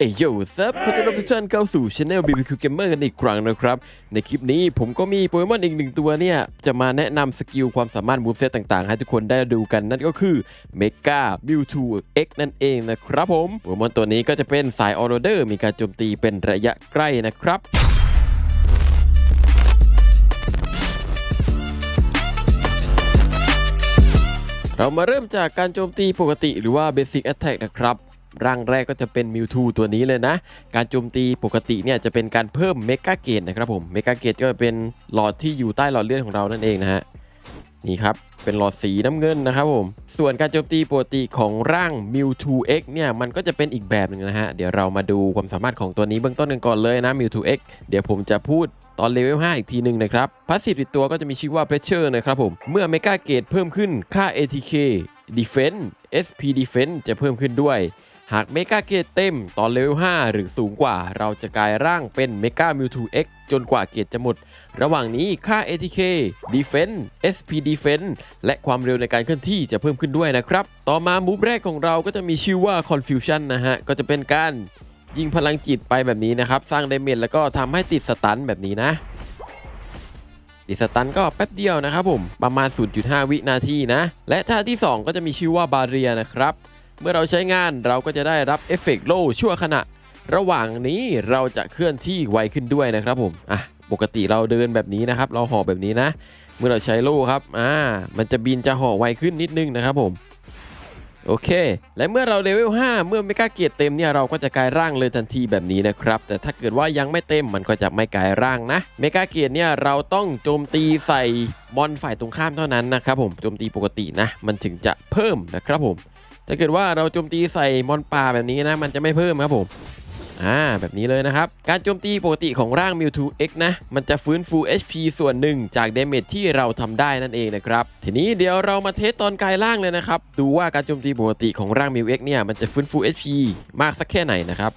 เอ้ยโย่ซับขอต้อนรับทุกท่านเข้าสู่ช anel BBQ Gamer กันอีกครั้งนะครับ ในคลิปนี้ผมก็มีโปเกมอนอีกหนึ่งตัวเนี่ย จะมาแนะนำสกิลความสามารถมูฟเซตต่างๆ ให้ทุกคนได้ดูกันนั่นก็คือ Mega Mewtwo X นั่นเองนะครับผมโปเกมอนตัวนี้ก็จะเป็นสายออร์เดอร์มีการโจมตีเป็นระยะใกล้นะครับเรามาเริ่มจากการโจมตีปกติหรือว่า Basic Attack นะครับ ร่างแรกก็จะเป็น Mewtwo ตัวนี้เลยนะ การโจมตีปกติเนี่ยจะเป็นการเพิ่ม Mega Gate นะครับผม Mega Gate ก็เป็นหลอดที่อยู่ใต้หลอดเลือดของเรานั่นเองนะฮะนี่ครับ เป็นหลอดสีน้ำเงินนะครับผม ส่วนการโจมตีปกติของร่าง Mewtwo X เนี่ย มันก็จะเป็นอีกแบบหนึ่งนะฮะ เดี๋ยวเรามาดูความสามารถของตัวนี้เบื้องต้นกันก่อนเลยนะ Mewtwo X เดี๋ยวผมจะพูดตอนเลเวล 5 อีกทีหนึ่งนะครับพาสซีฟติดตัวก็จะมีชื่อว่า Pressure นะครับผม เมื่อ Mega Gate เพิ่มขึ้นค่า ATK Defense SP Defense จะเพิ่มขึ้นด้วย หากเมกาเกตเต็มตอนเลเวล 5 หรือสูงกว่า เราจะกลายร่างเป็นเมกามิวทู X จนกว่าเกตจะหมด ระหว่างนี้ค่า ATK Defense SP Defense และความเร็วในการเคลื่อนที่จะเพิ่มขึ้นด้วยนะครับ ต่อมามูฟแรกของเราก็จะมีชื่อว่า Confusion นะฮะ ก็จะเป็นการยิงพลังจิตไปแบบนี้นะครับ สร้างเดเมจแล้วก็ทำให้ติดสตันแบบนี้นะติดสตันก็แป๊บเดียวนะครับผมประมาณ 0.5 วินาทีนะ และท่าที่ 2 ก็จะมีชื่อว่าบาเรียนะครับ เมื่อเราใช้งานเราก็จะได้รับเอฟเฟกต์โล่ชั่วขณะ ระหว่างนี้เราจะเคลื่อนที่ไวขึ้นด้วยนะครับผมอะปกติเราเดินแบบนี้นะครับ เราห่อแบบนี้นะ เมื่อเราใช้โล่ครับอ่ามันจะบินจะห่อไวขึ้นนิดนึงนะครับผมโอเค และเมื่อเราเลเวล 5 เมื่อไม่กล้าเกียรติเต็มเนี่ยเราก็จะกลายร่างเลยทันทีแบบนี้นะครับ แต่ถ้าเกิดว่ายังไม่เต็มมันก็จะไม่กลายร่างนะเมกาเกียรติเนี่ยเราต้องโจมตีใส่มอนฝ่ายตรงข้ามเท่านั้นนะครับผมโจมตีปกตินะ มันถึงจะเพิ่มนะครับผม ถ้าเกิดว่าเราโจมตีใส่มอนป่าแบบนี้นะ มันจะไม่เพิ่มครับผมอ่าแบบนี้เลยนะครับ การโจมตีปกติของร่าง Mewtwo X นะ มันจะฟื้นฟู HP ส่วนหนึ่งจากเดเมจที่เราทำได้นั่นเองนะครับ ทีนี้เดี๋ยวเรามาเทสตอนกายร่างเลยนะครับ ดูว่าการโจมตีปกติของร่าง Mew X เนี่ยมันจะฟื้นฟู HP มากสักแค่ไหนนะครับ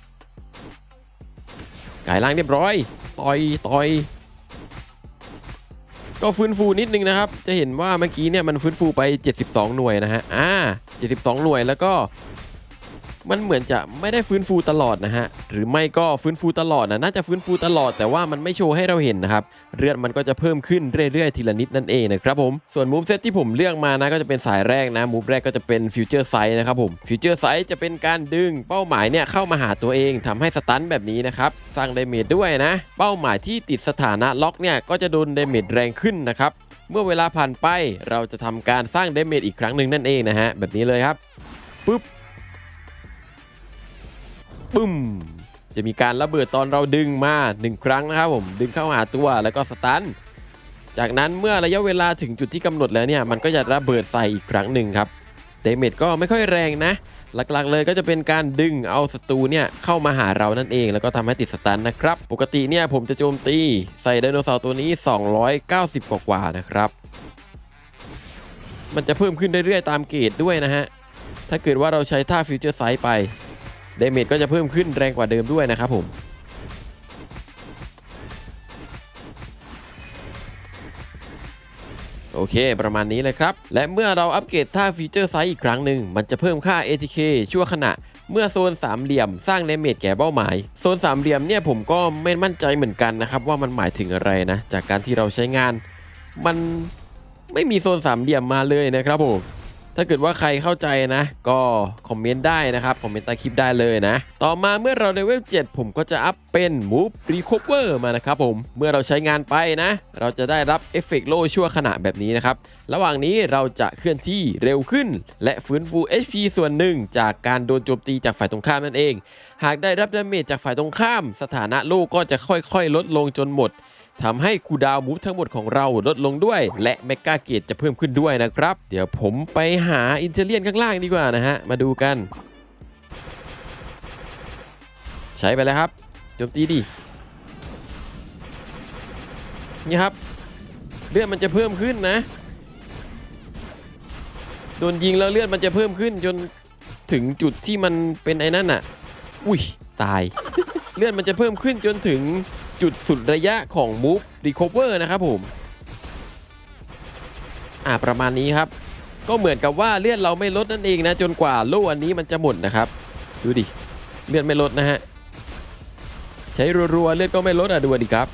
กายร่างเรียบร้อย ต่อยต่อย ก็ฟื้นฟูนิดนึงนะครับ จะเห็นว่าเมื่อกี้เนี่ยมันฟื้นฟูไป 72 หน่วยนะฮะ อ่า 72 หน่วยแล้วก็ มันเหมือนจะไม่ได้ฟื้นฟูตลอดนะฮะ หรือไม่ก็ฟื้นฟูตลอดนะน่าจะฟื้นฟูตลอดแต่ว่ามันไม่โชว์ให้เราเห็นนะครับ เลือดมันก็จะเพิ่มขึ้นเรื่อยๆ ทีละนิดนั่นเองนะครับผม ส่วนมูฟเซตที่ผมเลือกมานะก็จะเป็นสายแรกนะมูฟแรกก็จะเป็นฟิวเจอร์ไซส์นะครับผมฟิวเจอร์ไซส์จะเป็นการดึงเป้าหมายเนี่ยเข้ามาหาตัวเองทำให้สตันแบบนี้นะครับสร้างเดเมจด้วยนะ เป้าหมายที่ติดสถานะล็อกเนี่ยก็จะโดนเดเมจแรงขึ้นนะครับเมื่อเวลาผ่านไปเราจะทำการสร้างเดเมจอีกครั้งหนึ่งนั่นเองนะฮะแบบนี้เลยครับปุ๊บ ปึ้มจะมีการระเบิดตอนเราดึงมา1ครั้งนะครับผมดึงเข้าหาตัวแล้วก็สตันจากนั้นเมื่อระยะเวลาถึงจุดที่กำหนดแล้วเนี่ยมันก็จะระเบิดใส่อีกครั้งหนึ่งครับเดเมจก็ไม่ค่อยแรงนะ หลักๆเลยก็จะเป็นการดึงเอาศัตรูเนี่ยเข้ามาหาเรานั่นเอง แล้วก็ทำให้ติดสตันนะครับ ปกติเนี่ยผมจะโจมตีใส่ไดโนเสาร์ตัวนี้ 290 กว่าๆนะครับ มันจะเพิ่มขึ้นเรื่อยๆตามเกรดด้วยนะฮะถ้าเกิดว่าเราใช้ท่าฟิวเจอร์ไซส์ไป เดเมจก็จะเพิ่มขึ้นแรงกว่าเดิมด้วยนะครับผมโอเค ประมาณนี้เลยครับ และเมื่อเราอัปเกรดท่าฟีเจอร์ไซส์อีกครั้งหนึ่ง มันจะเพิ่มค่า ATK ชั่วขณะ เมื่อโซนสามเหลี่ยมสร้างเดเมจแก่เป้าหมาย โซนสามเหลี่ยมเนี่ยผมก็ไม่มั่นใจเหมือนกันนะครับว่ามันหมายถึงอะไรนะ จากการที่เราใช้งาน มันไม่มีโซนสามเหลี่ยมมาเลยนะครับผม ถ้าเกิดว่าใครเข้าใจนะ ก็คอมเมนต์ได้นะครับ คอมเมนต์ใต้คลิปได้เลยนะ ต่อมาเมื่อเราเลเวล7ผมก็จะอัพเป็น Move Recover มานะครับผม เมื่อเราใช้งานไปนะ เราจะได้รับเอฟเฟกต์โล่ชั่วขณะแบบนี้นะครับ ระหว่างนี้เราจะเคลื่อนที่เร็วขึ้น และฟื้นฟู HP ส่วนหนึ่ง จากการโดนโจมตีจากฝ่ายตรงข้ามนั่นเอง หากได้รับดาเมจจากฝ่ายตรงข้าม สถานะโล่ก็จะค่อยๆ ลดลงจนหมด ทำให้คูดาวมูฟทั้งหมดของเราลดลงด้วย และเมกาเกตจะเพิ่มขึ้นด้วยนะครับ เดี๋ยวผมไปหาอินเทเลียนข้างล่างดีกว่านะฮะ มาดูกัน ใช้ไปแล้วครับโจมตีดินี่ครับเลือดมันจะเพิ่มขึ้นนะโดนยิงแล้วเลือดมันจะเพิ่มขึ้นจนถึงจุดที่มันเป็นไอ้นั่นอะ อุ้ยตาย เลือดมันจะเพิ่มขึ้นจนถึง จุดสุดระยะของ Move Recover นะครับผม อ่าประมาณนี้ครับ ก็เหมือนกับว่าเลือดเราไม่ลดนั่นเองนะ จนกว่าโล่อันนี้มันจะหมดนะครับ ดูดิ เลือดไม่ลดนะฮะ ใช้รัวๆเลือดก็ไม่ลดอะดูดิครับ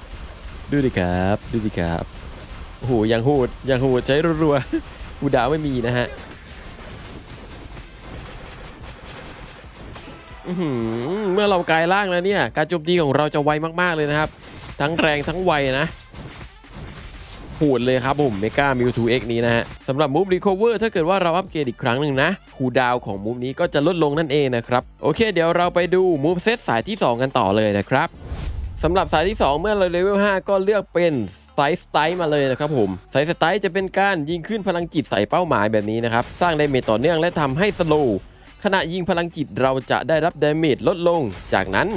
ดูดิครับ ดูดิครับโอ้โหยังโหดยังโหดใช้รัวๆกูดาไม่มีนะฮะ เมื่อเรากลายร่างแล้วเนี่ย การโจมตีของเราจะไวมากๆเลยนะครับ ทั้งแรงทั้งไวนะโหดเลยครับผมเมกามิวทูเอ็กนี้นะฮะสำหรับมูฟรีคอเวอร์ถ้าเกิดว่าเราอัปเกรดอีกครั้งหนึ่งนะคูดาวของมูฟนี้ก็จะลดลงนั่นเองนะครับ โอเค เดี๋ยวเราไปดูมูฟเซตสายที่ 2 กันต่อเลยนะครับสำหรับสายที่ 2 เมื่อเราเลเวล5ก็เลือกเป็นไซส์สไตล์มาเลยนะครับผมไซส์สไตล์จะเป็นการยิงขึ้นพลังจิตใส่เป้าหมายแบบนี้นะครับ สร้างไดาเมจต่อเนื่องและทำให้สโลว์ ขณะยิงพลังจิตเราจะได้รับดาเมจลดลง จากนั้น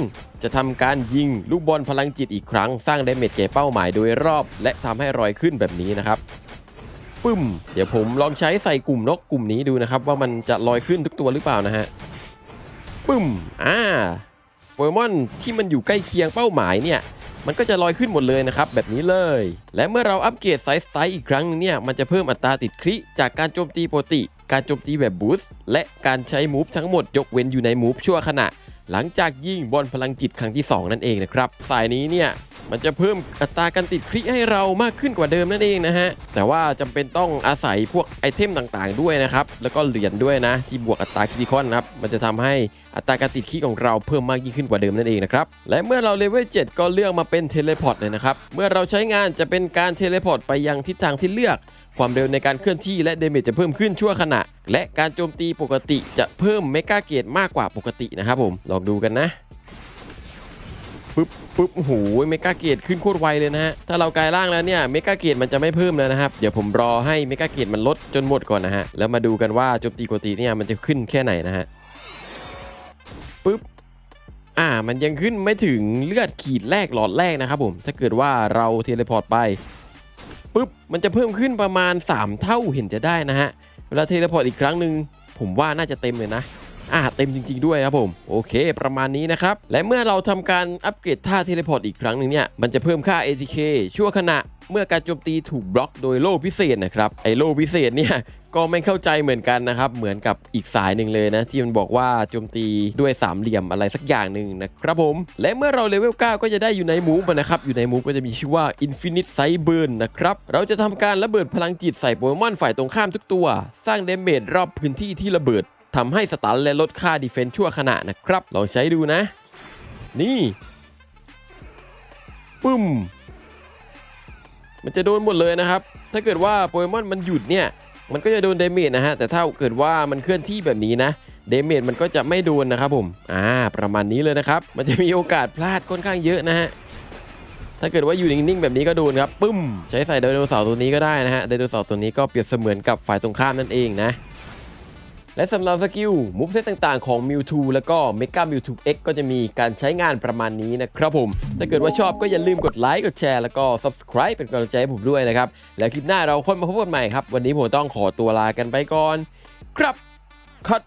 จะทำการยิงลูกบอลพลังจิตอีกครั้ง สร้างดาเมจแก่เป้าหมายโดยรอบ และทำให้รอยขึ้นแบบนี้นะครับปึ้ม เดี๋ยวผมลองใช้ใส่กลุ่มนกกลุ่มนี้ดูนะครับ ว่ามันจะลอยขึ้นทุกตัวหรือเปล่านะฮะปึ้มอ่าโปเกมอนที่มันอยู่ใกล้เคียงเป้าหมายเนี่ยมันก็จะลอยขึ้นหมดเลยนะครับ แบบนี้เลย และเมื่อเราอัปเกรดไซส์สไตล์อีกครั้งนึงเนี่ยมันจะเพิ่มอัตราติดคริจากการโจมตีปกติ การโจมตีแบบบูสต์และการใช้มูฟทั้งหมดยกเว้นอยู่ในมูฟชั่วขณะ หลังจากยิงบอลพลังจิตครั้งที่ 2 นั่นเองนะครับสายนี้เนี่ยมันจะเพิ่มอัตราการติดคลิให้เรามากขึ้นกว่าเดิมนั่นเองนะฮะ แต่ว่าจำเป็นต้องอาศัยพวกไอเทมต่างๆด้วยนะครับ แล้วก็เหรียญด้วยนะ ที่บวกอัตราคริติคอนนะครับ มันจะทำให้อัตราการติดคลิของเราเพิ่มมากยิ่งขึ้นกว่าเดิมนั่นเองนะครับ และเมื่อเราเลเวล7ก็เลือกมาเป็นเทเลพอร์ตเลยนะครับ เมื่อเราใช้งานจะเป็นการเทเลพอร์ตไปยังทิศทางที่เลือก ความเร็วในการเคลื่อนที่และเดเมจจะเพิ่มขึ้นชั่วขณะ และการโจมตีปกติจะเพิ่มเมกาเกตมากกว่าปกตินะครับผม ลองดูกันนะปึ๊บปึ๊บโอ้โหเมกาเกตขึ้นโคตรไวเลยนะฮะ ถ้าเรากลายร่างแล้วเนี่ยเมกาเกตมันจะไม่เพิ่มแล้วนะครับ เดี๋ยวผมรอให้เมกาเกตมันลดจนหมดก่อนนะฮะ แล้วมาดูกันว่าโจมตีปกติเนี่ยมันจะขึ้นแค่ไหนนะฮะ ปึ๊บอ่ามันยังขึ้นไม่ถึงเลือดขีดแรกหลอดแรกนะครับผม ถ้าเกิดว่าเราเทเลพอร์ตไปปึ๊บมันจะเพิ่มขึ้นประมาณ 3 เท่าเห็นจะได้นะฮะเวลาเทเลพอร์ตอีกครั้งหนึ่งผมว่าน่าจะเต็มเลยนะอ่าเต็มจริงๆด้วยครับผม โอเค ประมาณนี้นะครับ และเมื่อเราทำการอัปเกรดท่าเทเลพอร์ตอีกครั้งหนึ่งเนี่ย มันจะเพิ่มค่า ATK ชั่วขณะ เมื่อการโจมตีถูกบล็อกโดยโล่พิเศษนะครับ ไอโล่พิเศษเนี่ย ก็ไม่เข้าใจเหมือนกันนะครับ เหมือนกับอีกสายหนึ่งเลยนะ ที่มันบอกว่าโจมตีด้วยสามเหลี่ยมอะไรสักอย่างหนึ่งนะครับผม และเมื่อเราเลเวล 9 ก็จะได้อยู่ในมูฟนะครับ อยู่ในมูฟก็จะมีชื่อว่า Infinite Sight Burn นะครับ เราจะทำการระเบิดพลังจิตใส่โปเกมอนฝ่ายตรงข้ามทุกตัว สร้างเดเมจรอบพื้นที่ที่ระเบิดทำให้สตันและลดค่าดีเฟนชั่วขณะนะครับลองใช้ดูนะ นี่ปึ้มมันจะโดนหมดเลยนะครับ ถ้าเกิดว่าโปเกมอนมันหยุดเนี่ย มันก็จะโดนเดเมจนะฮะแต่ถ้าเกิดว่ามันเคลื่อนที่แบบนี้นะเดเมจมันก็จะไม่โดนนะครับผมอ่าประมาณนี้เลยนะครับ มันจะมีโอกาสพลาดค่อนข้างเยอะนะฮะถ้าเกิดว่าอยู่นิ่งๆแบบนี้ก็โดนครับปึ้ม ใช้ใส่ไดโนเสาร์ตัวนี้ก็ได้นะฮะไดโนเสาร์ตัวนี้ก็เปรียบเสมือนกับฝ่ายตรงข้ามนั่นเองนะ และสำหรับสกิลมูฟเซตต่างๆของ Mewtwo แล้วก็ Mega Mewtwo X ก็จะมีการใช้งานประมาณนี้นะครับผม ถ้าเกิดว่าชอบก็อย่าลืมกดไลค์ กดแชร์ แล้วก็ Subscribe เป็นกำลังใจให้ผมด้วยนะครับ แล้วคลิปหน้าเราค่อยมาพบกันใหม่ครับ วันนี้ผมต้องขอตัวลากันไปก่อน ครับคัด